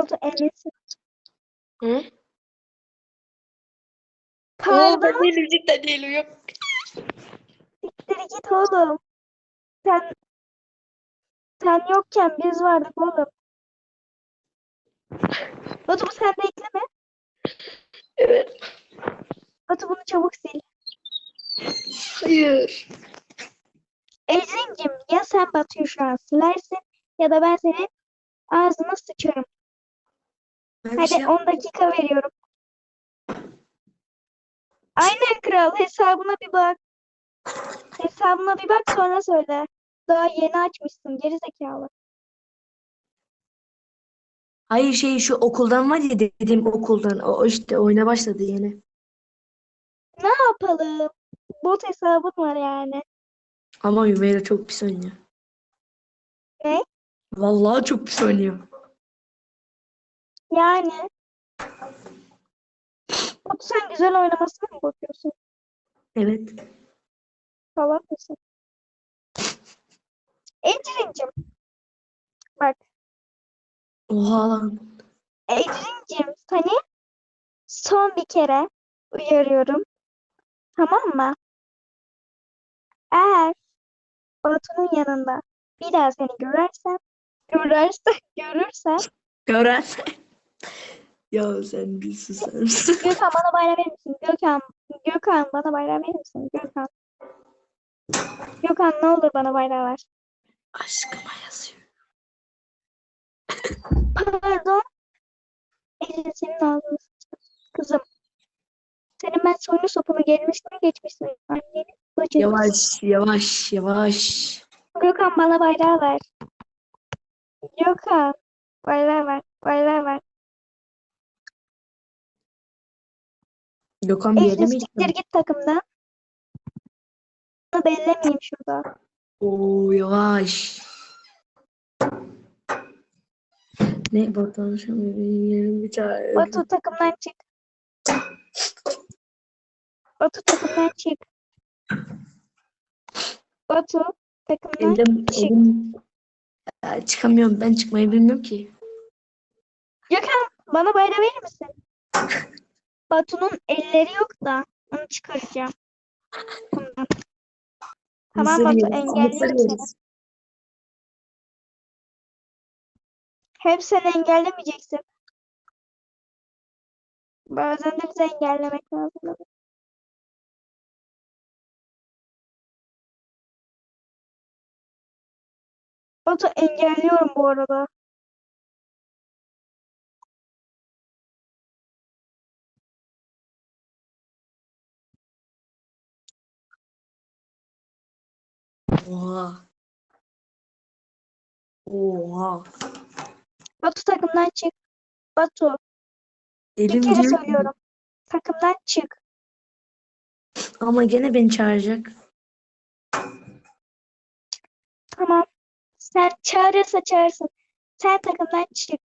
Batu eminsin. Hı? Pardon. ben değilim cidden değilim yok. Siktir git oğlum. Sen sen yokken biz vardık oğlum. Batu bu sende ekleme. Evet. Batu bunu çabuk sil. Hayır. Ecrin'cim ya sen Batu'yu şu an silersin ya da ben senin ağzına sıçarım. Ben Hadi şey 10 dakika veriyorum. Aynen kral hesabına bir bak. Hesabına bir bak sonra söyle. Daha yeni açmışsın geri zekalı. Hayır şey şu okuldan var ya dediğim okuldan. O o işte oyuna başladı yeni. Ne yapalım? Bot hesabın var yani. Ama Hümeyra çok pis oynuyor. Ne? Vallahi çok pis oynuyor. Yani. Batu sen güzel oynamasına mı bakıyorsun? Evet. Salak mısın? Ecrin'cim. Bak. Oha lan. Ecrin'cim seni son bir kere uyarıyorum. Tamam mı? Eğer Batu'nun yanında bir daha seni görersem görürsem görürsem Gören. Ya sen bir susar mısın? Gökhan bana bayram verir misin? Gökhan Gökhan bana bayram verir misin? Gökhan Gökhan ne olur bana bayram ver. Aşkıma yazıyor. Pardon. Ecrin senin ağzını. Kızım. Senin ben soyunu sopunu gelmiş mi geçmiş mi? Annenin bacını. Yavaş yavaş yavaş. Gökhan bana bayrağı ver. Gökhan. Bayrağı ver. Gökhan bir yere mi siktir git takımdan. Bunu bellemeyeyim şurada. Oo yavaş. Ne an benim yerimi çağırıyor. Batu takımdan çık. Batu takımdan çık. Batu takımdan Elim, çık. elim Ya, çıkamıyorum. Ben çıkmayı bilmiyorum ki. Gökhan bana bayrağı verir misin? Batu'nun elleri yok da onu çıkaracağım. Tamam Batu engelliyorum seni. Hep sen engellemeyeceksin. Bazen de bizi engellemek lazım. Batu engelliyorum bu arada. Oha. Oha. Batu takımdan çık. Batu bir Elim kere diyor ki, söylüyorum. Takımdan çık. ama gene beni çağıracak. Tamam. Sen çağırırsa çağırsın. Sen takımdan çık.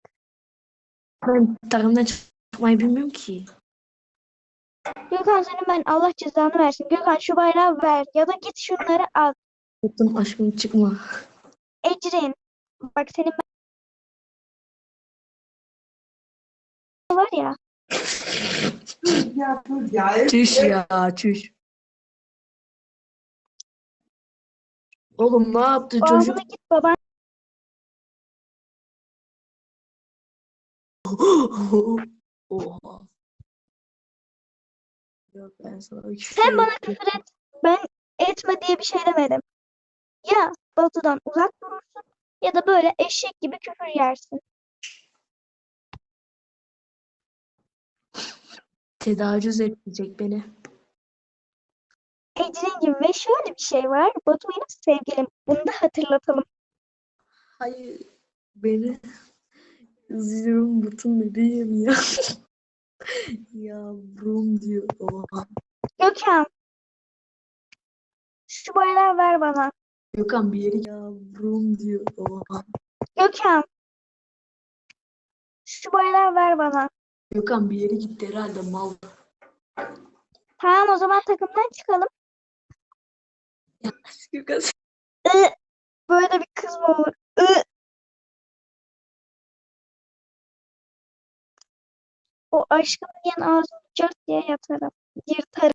Ben takımdan çıkmayı bilmiyorum ki. Gökhan senin ben Allah cezanı versin. Gökhan şu bayrağı ver ya da git şunları al. Tuttum aşkım çıkma. Ecrin. Bak senin var ya. Çüş ya çüş. Oğlum ne yaptı çocuk? Ağzına git baban. Oha. Yok ben sana Sen bana küfür et. Ben etme diye bir şey demedim. Ya Batu'dan uzak durursun ya da böyle eşek gibi küfür yersin. Tecavüz edecek beni. Ecrin'cim ve şöyle bir şey var. Batu benim sevgilim. Bunu da hatırlatalım. Hayır beni üzüyorum bütün bebeğim ya. Yavrum diyor. Oha. Gökhan. Şu bayrağı ver bana. Gökhan bir yere yavrum diyor. Oha. Gökhan. Şu bayrağı ver bana. Gökhan bir yere gitti herhalde mal. Tamam o zaman takımdan çıkalım. Gökhan Iı, böyle bir kız mı olur? Iı. O aşkım diyen ağzını cart diye yatarım. Yırtarım.